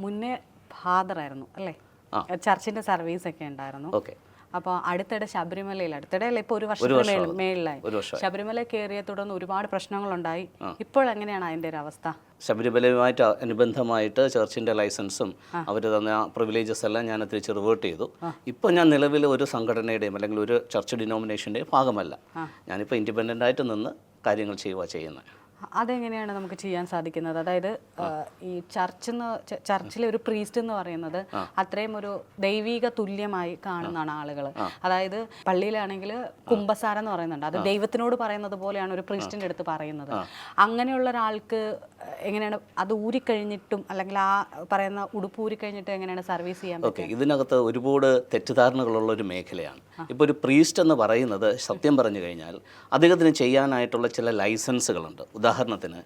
മുന്നേ ഫാദർ ആയിരുന്നു അല്ലേ? ചർച്ചിന്റെ സർവീസ് ഒക്കെ ഉണ്ടായിരുന്നു. ഓക്കെ. അപ്പോൾ അടുത്തിടെ ശബരിമലയിൽ അടുത്തിടെ അല്ല ഇപ്പോൾ ഒരു വർഷം മേളിലായി. ശബരിമല കയറിയെ തുടർന്ന് ഒരുപാട് പ്രശ്നങ്ങളുണ്ടായി. ഇപ്പോൾ എങ്ങനെയാണ് അതിന്റെ ഒരു അവസ്ഥ? ശബരിമലയുമായിട്ട് അനുബന്ധമായിട്ട് ചർച്ചിന്റെ ലൈസൻസും അവർ തന്ന പ്രിവിലേജസ് എല്ലാം ഞാൻ തിരിച്ച് റിവേർട്ട് ചെയ്തു. ഇപ്പോൾ ഞാൻ നിലവിൽ ഒരു സംഘടനയുടെയും അല്ലെങ്കിൽ ഒരു ചർച്ച് ഡിനോമിനേഷന്റെയും ഭാഗമല്ല. ഞാനിപ്പോൾ ഇൻഡിപെൻഡന്റ് ആയിട്ട് നിന്ന് കാര്യങ്ങൾ ചെയ്യുക ചെയ്യുന്നത്. അതെങ്ങനെയാണ് നമുക്ക് ചെയ്യാൻ സാധിക്കുന്നത്? അതായത് ഈ ചർച്ച് എന്ന് ചർച്ചിലെ ഒരു പ്രീസ്റ്റ് എന്ന് പറയുന്നത് അത്രയും ഒരു ദൈവിക തുല്യമായി കാണുന്നതാണ് ആളുകൾ അതായത് പള്ളിയിലാണെങ്കിൽ കുംഭസാരം എന്ന് പറയുന്നുണ്ട്. അത് ദൈവത്തിനോട് പറയുന്നത് പോലെയാണ് ഒരു പ്രീസ്റ്റിന്റെ അടുത്ത് പറയുന്നത്. അങ്ങനെയുള്ള ഒരാൾക്ക് എങ്ങനെയാണ് അത് ഊരിക്കഴിഞ്ഞിട്ടും അല്ലെങ്കിൽ ആ പറയുന്ന ഉടുപ്പ് ഊരിക്കഴിഞ്ഞിട്ട് എങ്ങനെയാണ് സർവീസ് ചെയ്യാൻ ഓക്കെ ഇതിനകത്ത് ഒരുപാട് തെറ്റിദ്ധാരണകളുള്ള ഒരു മേഖലയാണ്. ഇപ്പോൾ ഒരു പ്രീസ്റ്റ് എന്ന് പറയുന്നത് സത്യം പറഞ്ഞു കഴിഞ്ഞാൽ അദ്ദേഹത്തിന് ചെയ്യാനായിട്ടുള്ള ചില ലൈസൻസുകളുണ്ട്. ഉദാഹരണത്തിന്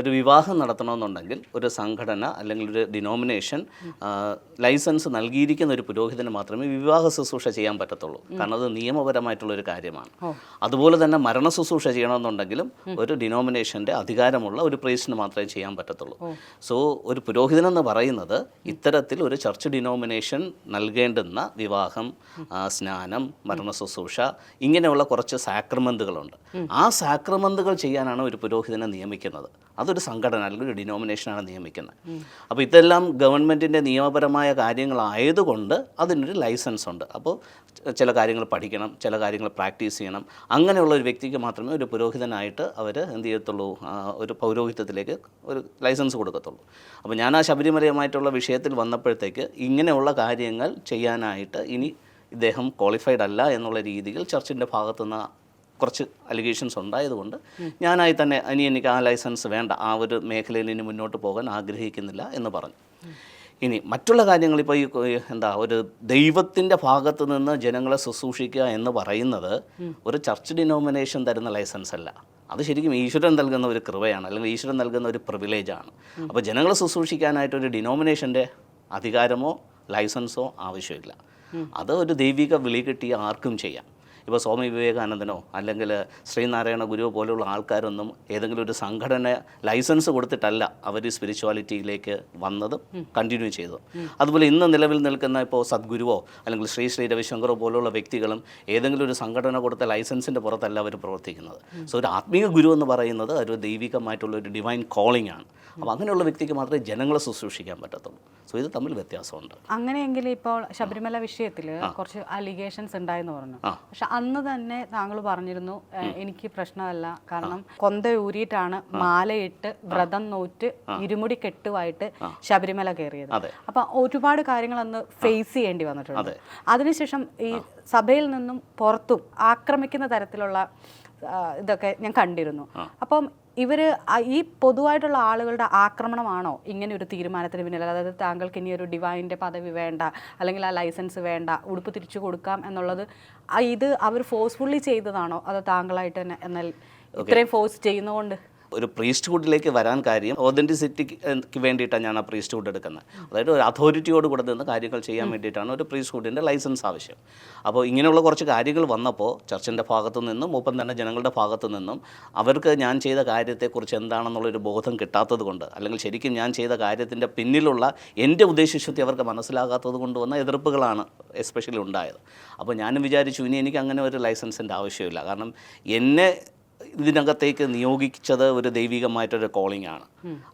ഒരു വിവാഹം നടത്തണമെന്നുണ്ടെങ്കിൽ ഒരു സംഘടന അല്ലെങ്കിൽ ഒരു ഡിനോമിനേഷൻ ലൈസൻസ് നൽകിയിരിക്കുന്ന ഒരു പുരോഹിതന് മാത്രമേ വിവാഹ ശുശ്രൂഷ ചെയ്യാൻ പറ്റത്തുള്ളൂ. കാരണം അത് നിയമപരമായിട്ടുള്ള ഒരു കാര്യമാണ്. അതുപോലെ തന്നെ മരണ ശുശ്രൂഷ ചെയ്യണമെന്നുണ്ടെങ്കിലും ഒരു ഡിനോമിനേഷന്റെ അധികാരമുള്ള ഒരു പ്രീസ്റ്റിന് മാത്രമേ ചെയ്യാൻ പറ്റത്തുള്ളൂ. സോ ഒരു പുരോഹിതനെന്ന് പറയുന്നത് ഇത്തരത്തിൽ ഒരു ചർച്ച് ഡിനോമിനേഷൻ നൽകേണ്ടുന്ന വിവാഹം സ്നാനം മരണ ശുശ്രൂഷ ഇങ്ങനെയുള്ള കുറച്ച് സാക്രമെന്തുകളുണ്ട് ആ സാക്രമെന്തുകൾ ചെയ്യാനാണ് ഒരു പുരോഹിതനെ നിയമിക്കുന്നത്. അതൊരു സംഘടന അല്ലെങ്കിൽ ഒരു ഡിനോമിനേഷനാണ് നിയമിക്കുന്നത്. അപ്പോൾ ഇതെല്ലാം ഗവൺമെന്റിന്റെ നിയമപരമായ കാര്യങ്ങളായതുകൊണ്ട് അതിനൊരു ലൈസൻസ് ഉണ്ട്. അപ്പോൾ ചില കാര്യങ്ങൾ പഠിക്കണം ചില കാര്യങ്ങൾ പ്രാക്ടീസ് ചെയ്യണം. അങ്ങനെയുള്ള ഒരു വ്യക്തിക്ക് മാത്രമേ ഒരു പുരോഹിതനായിട്ട് അവർ എന്ത് ചെയ്യത്തുള്ളൂ? ഒരു പൗരോഹിത്യത്തിലേക്ക് ഒരു ലൈസൻസ് കൊടുക്കത്തുള്ളൂ. അപ്പോൾ ഞാൻ ആ ശബരിമലയുമായിട്ടുള്ള വിഷയത്തിൽ വന്നപ്പോഴത്തേക്ക് ഇങ്ങനെയുള്ള കാര്യങ്ങൾ ചെയ്യാനായിട്ട് ഇനി ഇദ്ദേഹം ക്വാളിഫൈഡ് അല്ല എന്നുള്ള രീതിയിൽ ചർച്ചിന്റെ ഭാഗത്തുനിന്ന് കുറച്ച് അലിഗേഷൻസ് ഉണ്ടായതുകൊണ്ട് ഞാനായി തന്നെ ഇനി എനിക്ക് ആ ലൈസൻസ് വേണ്ട ആ ഒരു മേഖലയിൽ ഇനി മുന്നോട്ട് പോകാൻ ആഗ്രഹിക്കുന്നില്ല എന്ന് പറഞ്ഞു. ഇനി മറ്റുള്ള കാര്യങ്ങൾ ഇപ്പോൾ ഈ എന്താ ഒരു ദൈവത്തിന്റെ ഭാഗത്ത് നിന്ന് ജനങ്ങളെ ശുശ്രൂഷിക്കുക എന്ന് പറയുന്നത് ഒരു ചർച്ച് ഡിനോമിനേഷൻ തരുന്ന ലൈസൻസ് അല്ല. അത് ശരിക്കും ഈശ്വരൻ നൽകുന്ന ഒരു കൃപയാണ് അല്ലെങ്കിൽ ഈശ്വരൻ നൽകുന്ന ഒരു പ്രിവിലേജാണ് അപ്പോൾ ജനങ്ങളെ ശുശ്രൂഷിക്കാനായിട്ട് ഒരു ഡിനോമിനേഷന്റെ അധികാരമോ ലൈസൻസോ ആവശ്യമില്ല. അത് ഒരു ദൈവിക വിളി കിട്ടിയ ആർക്കും ചെയ്യാം. ഇപ്പോൾ സ്വാമി വിവേകാനന്ദനോ അല്ലെങ്കിൽ ശ്രീനാരായണ ഗുരുവോ പോലെയുള്ള ആൾക്കാരൊന്നും ഏതെങ്കിലും ഒരു സംഘടന ലൈസൻസ് കൊടുത്തിട്ടല്ല അവർ സ്പിരിച്വാലിറ്റിയിലേക്ക് വന്നതും കണ്ടിന്യൂ ചെയ്തതും. അതുപോലെ ഇന്ന് നിലവിൽ നിൽക്കുന്ന ഇപ്പോൾ സദ്ഗുരുവോ അല്ലെങ്കിൽ ശ്രീ ശ്രീ രവിശങ്കറോ പോലുള്ള വ്യക്തികളും ഏതെങ്കിലും ഒരു സംഘടന കൊടുത്ത ലൈസൻസിന്റെ പുറത്തല്ല അവർ പ്രവർത്തിക്കുന്നത്. സോ ഒരു ആത്മീയ ഗുരു എന്ന് പറയുന്നത് ഒരു ദൈവികമായിട്ടുള്ള ഒരു ഡിവൈൻ കോളിംഗ് ആണ്. അപ്പോൾ അങ്ങനെയുള്ള വ്യക്തിക്ക് മാത്രമേ ജനങ്ങളെ ശുശ്രൂഷിക്കാൻ പറ്റത്തുള്ളൂ. സോ ഇത് തമ്മിൽ വ്യത്യാസമുണ്ട്. അങ്ങനെയെങ്കിൽ ഇപ്പോൾ ശബരിമല വിഷയത്തിൽ കുറച്ച് അലിഗേഷൻസ് ഉണ്ടായെന്ന് പറഞ്ഞു. പക്ഷെ അന്ന് തന്നെ താങ്കൾ പറഞ്ഞിരുന്നു എനിക്ക് പ്രശ്നമല്ല കാരണം കൊന്ത ഊരിയിട്ടാണ് മാലയിട്ട് വ്രതം നോറ്റ് ഇരുമുടി കെട്ടുമായിട്ട് ശബരിമല കയറിയത്. അപ്പൊ ഒരുപാട് കാര്യങ്ങൾ അന്ന് ഫേസ് ചെയ്യേണ്ടി വന്നിട്ടുണ്ട്. അതിനുശേഷം ഈ സഭയിൽ നിന്നും പുറത്തും ആക്രമിക്കുന്ന തരത്തിലുള്ള ഇതൊക്കെ ഞാൻ കണ്ടിരുന്നു. അപ്പം ഇവർ ആ- ഈ പൊതുവായിട്ടുള്ള ആളുകളുടെ ആക്രമണമാണോ ഇങ്ങനെ ഒരു തീരുമാനത്തിന് പിന്നിൽ? അതായത് താങ്കൾക്ക് ഇനി ഒരു ഡിവൈന്റെ പദവി വേണ്ട അല്ലെങ്കിൽ ആ ലൈസൻസ് വേണ്ട ഉടുപ്പ് തിരിച്ചു കൊടുക്കാം എന്നുള്ളത് ഇത് അവർ ഫോഴ്സ്ഫുള്ളി ചെയ്തതാണോ? അതോ താങ്കളായിട്ട് തന്നെ എന്നാൽ ഇത്രയും ഫോഴ്സ് ചെയ്യുന്നതുകൊണ്ട്? ഒരു പ്രീസ്റ്റ്ഹുഡിലേക്ക് വരാൻ കാര്യം ഒതന്റിസിറ്റിക്ക് വേണ്ടിയിട്ടാണ് ഞാൻ ആ പ്രീസ്റ്റ്ഹുഡ് എടുക്കുന്നത്. അതായത് ഒരു അതോറിറ്റിയോട് കൂടെ നിന്ന് കാര്യങ്ങൾ ചെയ്യാൻ വേണ്ടിയിട്ടാണ് ഒരു പ്രീസ്റ്റ്ഹുഡിന്റെ ലൈസൻസ് ആവശ്യം. അപ്പോൾ ഇങ്ങനെയുള്ള കുറച്ച് കാര്യങ്ങൾ വന്നപ്പോൾ ചർച്ചിന്റെ ഭാഗത്തു നിന്നും ഒപ്പം തന്നെ ജനങ്ങളുടെ ഭാഗത്തു നിന്നും അവർക്ക് ഞാൻ ചെയ്ത കാര്യത്തെക്കുറിച്ച് എന്താണെന്നുള്ളൊരു ബോധം കിട്ടാത്തത് കൊണ്ട് അല്ലെങ്കിൽ ശരിക്കും ഞാൻ ചെയ്ത കാര്യത്തിന്റെ പിന്നിലുള്ള എന്റെ ഉദ്ദേശശുദ്ധി അവർക്ക് മനസ്സിലാകാത്തത് കൊണ്ട് വന്ന എതിർപ്പുകളാണ് എസ്പെഷ്യലി ഉണ്ടായത്. അപ്പോൾ ഞാനും വിചാരിച്ചു ഇനി എനിക്ക് അങ്ങനെ ഒരു ലൈസൻസിന്റെ ആവശ്യമില്ല. കാരണം എന്നെ ഇതിനകത്തേക്ക് നിയോഗിച്ചത് ഒരു ദൈവികമായിട്ടൊരു കോളിംഗ് ആണ്.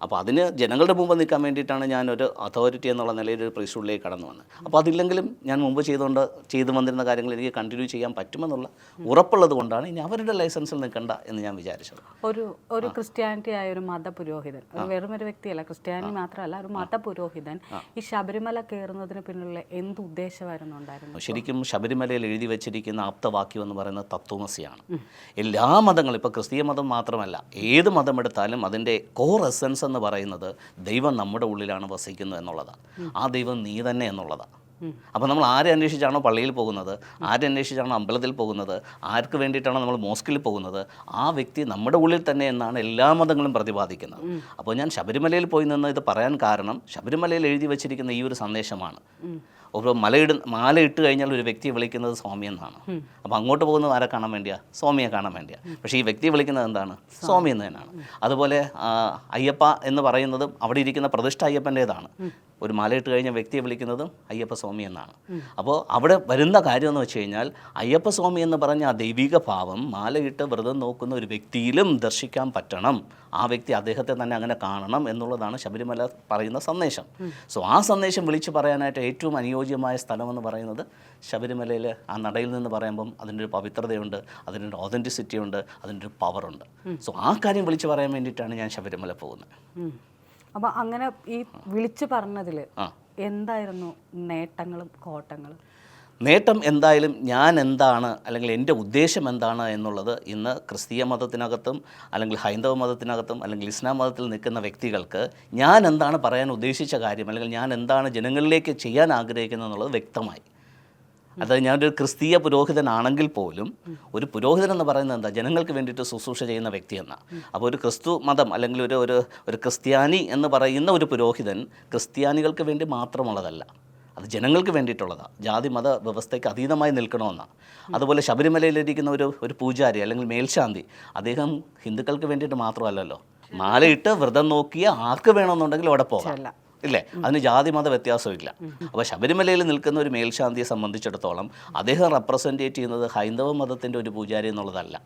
അപ്പോൾ അതിന് ജനങ്ങളുടെ മുമ്പ് നിൽക്കാൻ വേണ്ടിയിട്ടാണ് ഒരു അതോറിറ്റി എന്നുള്ള നിലയിൽ ഒരു പ്രീസ്കൂളിലേക്ക് കടന്നു വന്നത്. അപ്പോൾ അതില്ലെങ്കിലും ഞാൻ മുമ്പ് ചെയ്തുകൊണ്ട് ചെയ്തു വന്നിരുന്ന കാര്യങ്ങൾ എനിക്ക് കണ്ടിന്യൂ ചെയ്യാൻ പറ്റുമെന്നുള്ള ഉറപ്പുള്ളത് കൊണ്ടാണ് ഇനി അവരുടെ ലൈസൻസിൽ നിൽക്കണ്ട എന്ന് ഞാൻ വിചാരിച്ചത്. ഒരു ഒരു ക്രിസ്ത്യാനിറ്റി ആയ ഒരു മതപുരോഹിതൻ വെറും ഒരു വ്യക്തിയല്ല ക്രിസ്ത്യാനി മാത്രമല്ല ഒരു മതപുരോഹിതൻ ഈ ശബരിമല കയറുന്നതിന് പിന്നിലുള്ള എന്ത് ഉദ്ദേശമായിരുന്നു ഉണ്ടായിരുന്നു ശരിക്കും ശബരിമലയിൽ എഴുതി വെച്ചിരിക്കുന്ന ആപ്തവാക്യം എന്ന് പറയുന്നത് തത്വമസിയാണ്. എല്ലാ മതങ്ങളും ഇപ്പോൾ ക്രിസ്തീയ മതം മാത്രമല്ല ഏത് മതമെടുത്താലും അതിന്റെ കോർ എസൻസ് എന്ന് പറയുന്നത് ദൈവം നമ്മുടെ ഉള്ളിലാണ് വസിക്കുന്നത് എന്നുള്ളതാണ്. ആ ദൈവം നീ തന്നെ എന്നുള്ളതാണ്. അപ്പോൾ നമ്മൾ ആരെ അന്വേഷിച്ചാണോ പള്ളിയിൽ പോകുന്നത്? ആരെ അന്വേഷിച്ചാണോ അമ്പലത്തിൽ പോകുന്നത്? ആർക്ക് വേണ്ടിയിട്ടാണോ നമ്മൾ മോസ്കിൽ പോകുന്നത്? ആ വ്യക്തി നമ്മുടെ ഉള്ളിൽ തന്നെ എന്നാണ് എല്ലാ മതങ്ങളും പ്രതിപാദിക്കുന്നത്. അപ്പോൾ ഞാൻ ശബരിമലയിൽ പോയി നിന്ന് ഇത് പറയാൻ കാരണം ശബരിമലയിൽ എഴുതി വച്ചിരിക്കുന്ന ഈ ഒരു സന്ദേശമാണ്. ഒരു മലയിട മാല ഇട്ട് കഴിഞ്ഞാൽ ഒരു വ്യക്തി വിളിക്കുന്നത് സ്വാമി എന്നാണ്. അപ്പോൾ അങ്ങോട്ട് പോകുന്നത് ആരെ കാണാൻ വേണ്ടിയാ? സ്വാമിയെ കാണാൻ വേണ്ടിയാ. പക്ഷേ ഈ വ്യക്തി വിളിക്കുന്നത് എന്താണ്? സ്വാമി. എന്ന് തന്നെയാണ്. അതുപോലെ അയ്യപ്പ എന്ന് പറയുന്നതും അവിടെ ഇരിക്കുന്ന പ്രതിഷ്ഠ അയ്യപ്പന്റേതാണ്. ഒരു മാലയിട്ട് കഴിഞ്ഞ വ്യക്തിയെ വിളിക്കുന്നതും അയ്യപ്പസ്വാമി എന്നാണ്. അപ്പോൾ അവിടെ വരുന്ന കാര്യം എന്ന് വെച്ച് കഴിഞ്ഞാൽ അയ്യപ്പസ്വാമി എന്ന് പറഞ്ഞ ആ ദൈവിക ഭാവം മാലയിട്ട് വ്രതം നോക്കുന്ന ഒരു വ്യക്തിയിലും ദർശിക്കാൻ പറ്റണം. ആ വ്യക്തി അദ്ദേഹത്തെ തന്നെ അങ്ങനെ കാണണം എന്നുള്ളതാണ് ശബരിമല പറയുന്ന സന്ദേശം. സോ ആ സന്ദേശം വിളിച്ചു പറയാനായിട്ട് ഏറ്റവും അനുയോജ്യമായ സ്ഥലമെന്ന് പറയുന്നത് ശബരിമലയിൽ ആ നടയിൽ നിന്ന് പറയുമ്പം അതിന്റെ ഒരു പവിത്രതയുണ്ട് അതിന്റെ ഒരു ഓതന്റിസിറ്റി ഉണ്ട് അതിന്റെ ഒരു പവറുണ്ട് സോ ആ കാര്യം വിളിച്ചു പറയാൻ വേണ്ടിയിട്ടാണ് ഞാൻ ശബരിമല പോകുന്നത്. അപ്പൊ അങ്ങനെ ഈ വിളിച്ചു പറഞ്ഞതിൽ എന്തായിരുന്നു നേട്ടങ്ങളും കോട്ടങ്ങളും? നേട്ടം എന്തായാലും ഞാൻ എന്താണ് അല്ലെങ്കിൽ എന്റെ ഉദ്ദേശം എന്താണ് എന്നുള്ളത് ഇന്ന് ക്രിസ്തീയ മതത്തിനകത്തും അല്ലെങ്കിൽ ഹൈന്ദവ മതത്തിനകത്തും അല്ലെങ്കിൽ ഇസ്ലാം മതത്തിൽ നിൽക്കുന്ന വ്യക്തികൾക്ക് ഞാൻ എന്താണ് പറയാൻ ഉദ്ദേശിച്ച കാര്യം അല്ലെങ്കിൽ ഞാൻ എന്താണ് ജനങ്ങളിലേക്ക് ചെയ്യാൻ ആഗ്രഹിക്കുന്നത് എന്നുള്ളത് വ്യക്തമായി. അതായത് ഞാനൊരു ക്രിസ്തീയ പുരോഹിതനാണെങ്കിൽ പോലും ഒരു പുരോഹിതൻ എന്ന് പറയുന്നത് എന്താ? ജനങ്ങൾക്ക് വേണ്ടിയിട്ട് ശുശ്രൂഷ ചെയ്യുന്ന വ്യക്തി എന്ന. അപ്പോൾ ഒരു ക്രിസ്തു മതം അല്ലെങ്കിൽ ഒരു ഒരു ഒരു ക്രിസ്ത്യാനി എന്ന് പറയുന്ന ഒരു പുരോഹിതൻ ക്രിസ്ത്യാനികൾക്ക് വേണ്ടി മാത്രമുള്ളതല്ല. അത് ജനങ്ങൾക്ക് വേണ്ടിയിട്ടുള്ളതാണ് ജാതി മത വ്യവസ്ഥയ്ക്ക് അതീതമായി നിൽക്കണമെന്നാണ് അതുപോലെ ശബരിമലയിലിരിക്കുന്ന ഒരു ഒരു പൂജാരി അല്ലെങ്കിൽ മേൽശാന്തി അദ്ദേഹം ഹിന്ദുക്കൾക്ക് വേണ്ടിയിട്ട് മാത്രമല്ലല്ലോ. മാലയിട്ട് വ്രതം നോക്കിയ ആർക്ക് വേണമെന്നുണ്ടെങ്കിൽ അവിടെ പോകാം. ഇല്ലേ? അതിന് ജാതി മത വ്യത്യാസമില്ല. അപ്പോൾ ശബരിമലയിൽ നിൽക്കുന്ന ഒരു മേൽശാന്തിയെ സംബന്ധിച്ചിടത്തോളം അദ്ദേഹം റെപ്രസെന്റേറ്റ് ചെയ്യുന്നത് ഹൈന്ദവ മതത്തിന്റെ ഒരു പൂജാരി എന്നുള്ളതല്ല.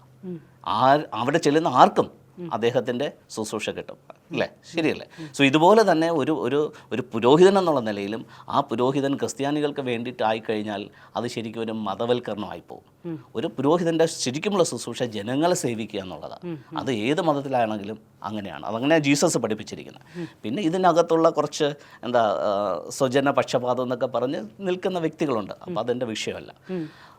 ആ അവിടെ ചെല്ലുന്ന ആർക്കും അദ്ദേഹത്തിന്റെ ശുശ്രൂഷ കിട്ടും. അല്ലേ? ശരിയല്ലേ? സോ ഇതുപോലെ തന്നെ ഒരു ഒരു ഒരു പുരോഹിതൻ എന്നുള്ള നിലയിലും ആ പുരോഹിതൻ ക്രിസ്ത്യാനികൾക്ക് വേണ്ടിയിട്ടായി കഴിഞ്ഞാൽ അത് ശരിക്കും ഒരു മതവൽക്കരണമായി പോകും. ഒരു പുരോഹിതന്റെ ശരിക്കുമുള്ള ശുശ്രൂഷ ജനങ്ങളെ സേവിക്കുക എന്നുള്ളതാണ്. അത് ഏത് മതത്തിലാണെങ്കിലും അങ്ങനെയാണ്. അതങ്ങനെ ജീസസ് പഠിപ്പിച്ചിരിക്കുന്നത്. പിന്നെ ഇതിനകത്തുള്ള കുറച്ച് എന്താ സ്വജന പക്ഷപാതം എന്നൊക്കെ പറഞ്ഞ് നിൽക്കുന്ന വ്യക്തികളുണ്ട്. അപ്പോൾ അതെന്റെ വിഷയമല്ല.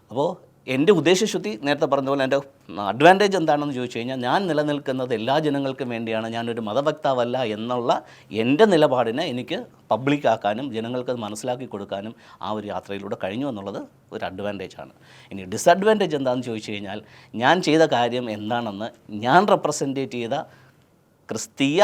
അപ്പോൾ എന്റെ ഉദ്ദേശശുദ്ധി നേരത്തെ പറഞ്ഞതുപോലെ പോലെ എന്റെ അഡ്വാന്റേജ് എന്താണെന്ന് ചോദിച്ചു കഴിഞ്ഞാൽ ഞാൻ നിലനിൽക്കുന്നത് എല്ലാ ജനങ്ങൾക്കും വേണ്ടിയാണ് ഞാനൊരു മതവക്താവല്ല എന്നുള്ള എന്റെ നിലപാടിനെ എനിക്ക് പബ്ലിക്കാക്കാനും ജനങ്ങൾക്ക് മനസ്സിലാക്കി കൊടുക്കാനും ആ ഒരു യാത്രയിലൂടെ കഴിഞ്ഞു എന്നുള്ളത് ഒരു അഡ്വാന്റേജാണ് ഇനി ഡിസഡ്വാന്റേജ് എന്താണെന്ന് ചോദിച്ചു കഴിഞ്ഞാൽ ഞാൻ ചെയ്ത കാര്യം എന്താണെന്ന് ഞാൻ റെപ്രസെന്റേറ്റ് ചെയ്ത ക്രിസ്തീയ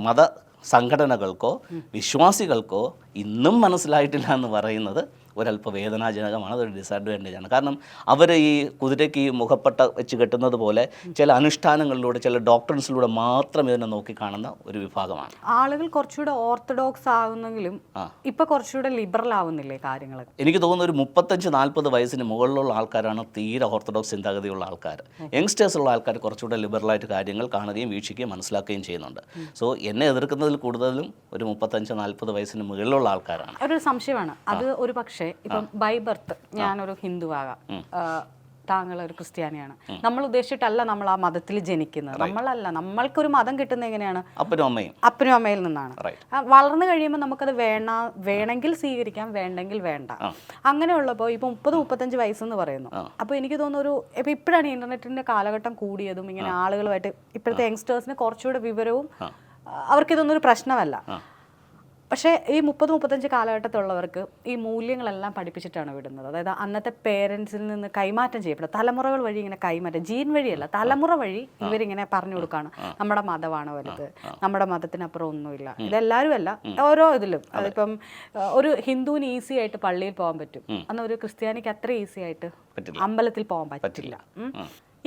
മത സംഘടനകൾക്കോ വിശ്വാസികൾക്കോ ഇന്നും മനസ്സിലായിട്ടില്ല എന്ന് പറയുന്നത് ഒരല്പ വേദനാജനകമാണ് അതൊരു ഡിസഡ്വാന്റേജ് ആണ്. കാരണം അവർ ഈ കുതിരയ്ക്ക് ഈ മുഖപ്പട്ട വെച്ച് കെട്ടുന്നത് പോലെ ചില അനുഷ്ഠാനങ്ങളിലൂടെ ചില ഡോക്ടർസിലൂടെ മാത്രം ഇതിനെ നോക്കി കാണുന്ന ഒരു വിഭാഗമാണ്. ആളുകൾ കുറച്ചുകൂടെ ഓർത്തഡോക്സ് ആകുന്നെങ്കിലും ഇപ്പൊ കുറച്ചുകൂടെ ലിബറൽ ആവുന്നില്ലേ കാര്യങ്ങൾ എനിക്ക് തോന്നുന്നു ഒരു മുപ്പത്തഞ്ച് നാൽപ്പത് വയസ്സിന് മുകളിലുള്ള ആൾക്കാരാണ് തീരെ ഓർത്തഡോക്സ് ചിന്താഗതിയുള്ള ആൾക്കാർ യങ്സ്റ്റേഴ്സ് ഉള്ള ആൾക്കാർ കുറച്ചുകൂടെ ലിബറലായിട്ട് കാര്യങ്ങൾ കാണുകയും വീക്ഷിക്കുകയും മനസ്സിലാക്കുകയും ചെയ്യുന്നുണ്ട്. സോ എന്നെ എതിർക്കുന്നതിൽ കൂടുതലും ഒരു മുപ്പത്തഞ്ച് നാൽപ്പത് വയസ്സിന് മുകളിലുള്ള ആൾക്കാരാണ്. ഒരു സംശയമാണ്. അത് ഒരു പക്ഷേ ഇപ്പം ബൈ ബർത്ത് ഞാനൊരു ഹിന്ദുവാകാം. താങ്കൾ ഒരു ക്രിസ്ത്യാനിയാണ്. നമ്മൾ ഉദ്ദേശിച്ചിട്ടല്ല നമ്മൾ ആ മതത്തിൽ ജനിക്കുന്നത്. നമ്മളല്ല. നമ്മൾക്ക് ഒരു മതം കിട്ടുന്നത് എങ്ങനെയാണ്? അപ്പനും അമ്മയും. അപ്പനും അമ്മയിൽ നിന്നാണ്. വളർന്നു കഴിയുമ്പോൾ നമുക്കത് വേണ വേണമെങ്കിൽ സ്വീകരിക്കാം വേണ്ടെങ്കിൽ വേണ്ട. അങ്ങനെയുള്ളപ്പോൾ ഇപ്പോൾ മുപ്പത് മുപ്പത്തഞ്ച് വയസ്സെന്ന് പറയുന്നു. അപ്പോൾ എനിക്ക് തോന്നുന്നു ഒരു ഇപ്പോൾ ഇപ്പോഴാണ് ഇന്റർനെറ്റിന്റെ കാലഘട്ടം കൂടിയതും ഇങ്ങനെ ആളുകളുമായിട്ട് ഇപ്പോഴത്തെ യങ്സ്റ്റേഴ്സിന് കുറച്ചുകൂടെ വിവരവും അവർക്ക് അവർക്കിതൊന്നും ഒരു പ്രശ്നമല്ല. പക്ഷേ ഈ മുപ്പത് മുപ്പത്തഞ്ച് കാലഘട്ടത്തിലുള്ളവർക്ക് ഈ മൂല്യങ്ങളെല്ലാം പഠിപ്പിച്ചിട്ടാണ് വിടുന്നത്. അതായത് അന്നത്തെ പേരൻസിൽ നിന്ന് കൈമാറ്റം ചെയ്യപ്പെടുക തലമുറകൾ വഴി ഇങ്ങനെ കൈമാറ്റം ജീൻ വഴിയല്ല തലമുറ വഴി ഇവരിങ്ങനെ പറഞ്ഞു കൊടുക്കുകയാണ് നമ്മുടെ മതമാണ് വലുത് നമ്മുടെ മതത്തിനപ്പുറം ഒന്നുമില്ല. ഇതെല്ലാവരും അല്ല ഓരോ ഇതിലും. അതിപ്പം ഒരു ഹിന്ദുവിന് ഈസി ആയിട്ട് പള്ളിയിൽ പോകാൻ പറ്റും. അന്ന് ഒരു ക്രിസ്ത്യാനിക്ക് അത്ര ഈസി ആയിട്ട്. അമ്പലത്തിൽ പോകാൻ പറ്റില്ല.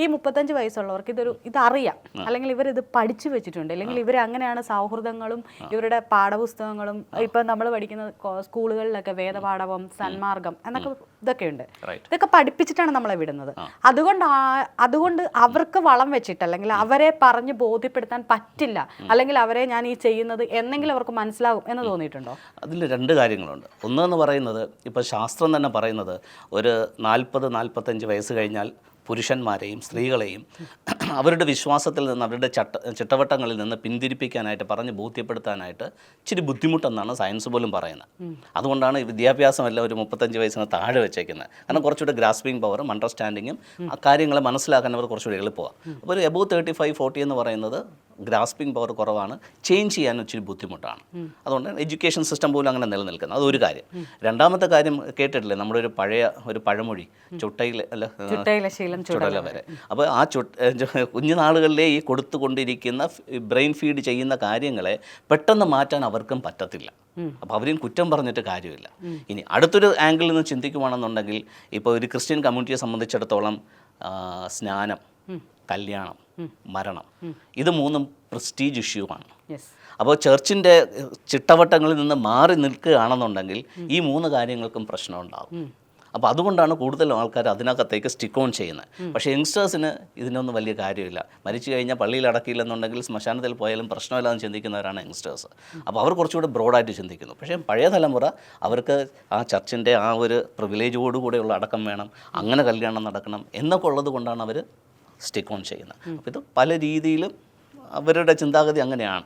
ഈ മുപ്പത്തഞ്ച് വയസ്സുള്ളവർക്ക് ഇതൊരു ഇതറിയാം. അല്ലെങ്കിൽ ഇവർ ഇത് പഠിച്ചു വെച്ചിട്ടുണ്ട്. അല്ലെങ്കിൽ ഇവർ അങ്ങനെയാണ് സൗഹൃദങ്ങളും ഇവരുടെ പാഠപുസ്തകങ്ങളും ഇപ്പം നമ്മൾ പഠിക്കുന്ന സ്കൂളുകളിലൊക്കെ വേദപാഠവം സന്മാർഗം എന്നൊക്കെ ഇതൊക്കെ ഉണ്ട് ഇതൊക്കെ പഠിപ്പിച്ചിട്ടാണ് നമ്മളെ വിടുന്നത്. അതുകൊണ്ട് അതുകൊണ്ട് അവർക്ക് വളം വെച്ചിട്ട് അല്ലെങ്കിൽ അവരെ പറഞ്ഞ് ബോധ്യപ്പെടുത്താൻ പറ്റില്ല. അല്ലെങ്കിൽ അവരെ ഞാൻ ഈ ചെയ്യുന്നത് എന്നെങ്കിലും അവർക്ക് മനസ്സിലാകും എന്ന് തോന്നിയിട്ടുണ്ടോ? അതിൽ രണ്ട് കാര്യങ്ങളുണ്ട്. ഒന്ന് എന്ന് പറയുന്നത് ഇപ്പോൾ ശാസ്ത്രം തന്നെ പറയുന്നത് ഒരു നാൽപ്പത് നാൽപ്പത്തഞ്ച് വയസ്സ് കഴിഞ്ഞാൽ പുരുഷന്മാരെയും സ്ത്രീകളെയും അവരുടെ വിശ്വാസത്തിൽ നിന്ന് അവരുടെ ചട്ട ചിട്ടവട്ടങ്ങളിൽ നിന്ന് പിന്തിരിപ്പിക്കാനായിട്ട് പറഞ്ഞ് ബോധ്യപ്പെടുത്താനായിട്ട് ഇച്ചിരി ബുദ്ധിമുട്ടെന്നാണ് സയൻസ് പോലും പറയുന്നത്. അതുകൊണ്ടാണ് ഈ വിദ്യാഭ്യാസം എല്ലാം ഒരു മുപ്പത്തഞ്ച് വയസ്സിന് താഴെ വെച്ചേക്കുന്നത്. കാരണം കുറച്ചുകൂടെ ഗ്രാസ്പിംഗ് പവറും അണ്ടർസ്റ്റാൻഡിങ്ങും ആ കാര്യങ്ങളെ മനസ്സിലാക്കാൻ അവർ കുറച്ചുകൂടി എളുപ്പമാണ് അപ്പോൾ ഒരു എബോ തേർട്ടി ഫൈവ് ഫോർട്ടി എന്ന് പറയുന്നത് ഗ്രാസ്പിംഗ് പവർ കുറവാണ്. ചേഞ്ച് ചെയ്യാൻ ഇച്ചിരി ബുദ്ധിമുട്ടാണ്. അതുകൊണ്ട് എഡ്യൂക്കേഷൻ സിസ്റ്റം പോലും അങ്ങനെ നിലനിൽക്കുന്നത്. അതൊരു കാര്യം. രണ്ടാമത്തെ കാര്യം കേട്ടിട്ടില്ലേ? നമ്മുടെ ഒരു പഴയ ഒരു പഴമൊഴി ചുട്ടയിൽ അല്ല ഏഹ്, ചുട്ടയിലെ ശീലം ചുടല വരെ. അപ്പോൾ ആ ചുട്ട് കുഞ്ഞുനാളുകളിലെ ഈ കൊടുത്തുകൊണ്ടിരിക്കുന്ന ബ്രെയിൻ ഫീഡ് ചെയ്യുന്ന കാര്യങ്ങളെ പെട്ടെന്ന് മാറ്റാൻ അവർക്കും പറ്റത്തില്ല. അപ്പോൾ അവരെയും കുറ്റം പറഞ്ഞിട്ട് കാര്യമില്ല. ഇനി അടുത്തൊരു ആംഗിളിൽ നിന്ന് ചിന്തിക്കുവാണെന്നുണ്ടെങ്കിൽ ഇപ്പോൾ ഒരു ക്രിസ്ത്യൻ കമ്മ്യൂണിറ്റിയെ സംബന്ധിച്ചിടത്തോളം സ്നാനം കല്യാണം മരണം ഇത് മൂന്നും പ്രസ്റ്റീജ് ഇഷ്യൂ ആണ്. അപ്പോൾ ചർച്ചിന്റെ ചിട്ടവട്ടങ്ങളിൽ നിന്ന് മാറി നിൽക്കുകയാണെന്നുണ്ടെങ്കിൽ ഈ മൂന്ന് കാര്യങ്ങൾക്കും പ്രശ്നമുണ്ടാകും. അപ്പോൾ അതുകൊണ്ടാണ് കൂടുതലും ആൾക്കാർ അതിനകത്തേക്ക് സ്റ്റിക്ക് ഓൺ ചെയ്യുന്നത്. പക്ഷേ യങ്സ്റ്റേഴ്സിന് ഇതിനൊന്നും വലിയ കാര്യമില്ല. മരിച്ചു കഴിഞ്ഞാൽ പള്ളിയിൽ അടക്കിയില്ലെന്നുണ്ടെങ്കിൽ ശ്മശാനത്തിൽ പോയാലും പ്രശ്നമില്ലാന്ന് ചിന്തിക്കുന്നവരാണ് യങ്സ്റ്റേഴ്സ് അപ്പോൾ അവർ കുറച്ചുകൂടെ ബ്രോഡായിട്ട് ചിന്തിക്കുന്നു. പക്ഷേ പഴയ തലമുറ അവർക്ക് ആ ചർച്ചിന്റെ ആ ഒരു പ്രിവിലേജോടുകൂടെയുള്ള അടക്കം വേണം അങ്ങനെ കല്യാണം നടക്കണം എന്നൊക്കെ ഉള്ളത് കൊണ്ടാണ് അവർ സ്റ്റിക്ക് ഓൺ ചെയ്യുന്നത്. അപ്പോൾ ഇത് പല രീതിയിലും അവരുടെ ചിന്താഗതി അങ്ങനെയാണ്.